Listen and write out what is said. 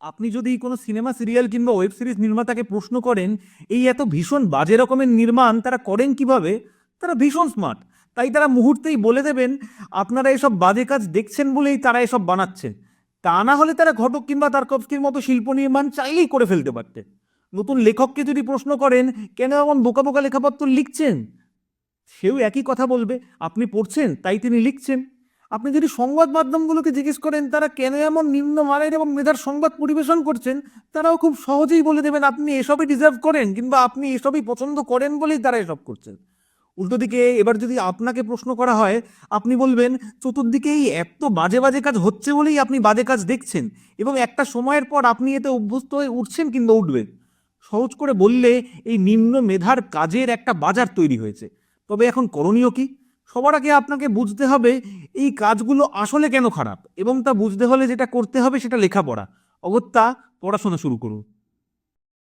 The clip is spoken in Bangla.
আপনি যদি কোনো সিনেমা, সিরিয়াল কিংবা ওয়েব সিরিজ নির্মাতাকে প্রশ্ন করেন, এই এত ভীষণ বাজে রকমের নির্মাণ তারা করেন কীভাবে? তারা ভীষণ স্মার্ট তাই তারা মুহূর্তেই বলে দেবেন, আপনারা এসব বাজে কাজ দেখছেন বলেই তারা এসব বানাচ্ছে তা না হলে তারা ঘটক কিংবা তারকবস্কির মতো শিল্প নির্মাণ চাইলেই করে ফেলতে পারতেন। নতুন লেখককে যদি প্রশ্ন করেন, কেন এমন বোকা বোকা লেখাপত্র লিখছেন? সেও একই কথা বলবে, আপনি পড়ছেন, তাই তিনি লিখছেন। আপনি যদি সংবাদ মাধ্যমগুলোকে জিজ্ঞেস করেন, তারা কেন এমন নিম্নমানের এবং মেধার সংবাদ পরিবেশন করছেন, তারাও খুব সহজেই বলে দেবেন, আপনি এসবই ডিজার্ভ করেন কিংবা আপনি এসবই পছন্দ করেন বলেই তারা এসব করছেন। উল্টো দিকে এবার যদি আপনাকে প্রশ্ন করা হয়, আপনি বলবেন চতুর্দিকে এই এত বাজে বাজে কাজ হচ্ছে বলেই আপনি বাজে কাজ দেখছেন এবং একটা সময়ের পর আপনি এতে অভ্যস্ত হয়ে উঠছেন কিংবা উঠবেন। সহজ করে বললে, এই নিম্ন মেধার কাজের একটা বাজার তৈরি হয়েছে। তবে এখন করণীয় কি? সবার আগে আপনাকে বুঝতে হবে এই কাজগুলো আসলে কেন খারাপ এবং তা বুঝতে হলে যেটা করতে হবে সেটা লেখাপড়া। অগত্যা, পড়াশোনা শুরু করুন।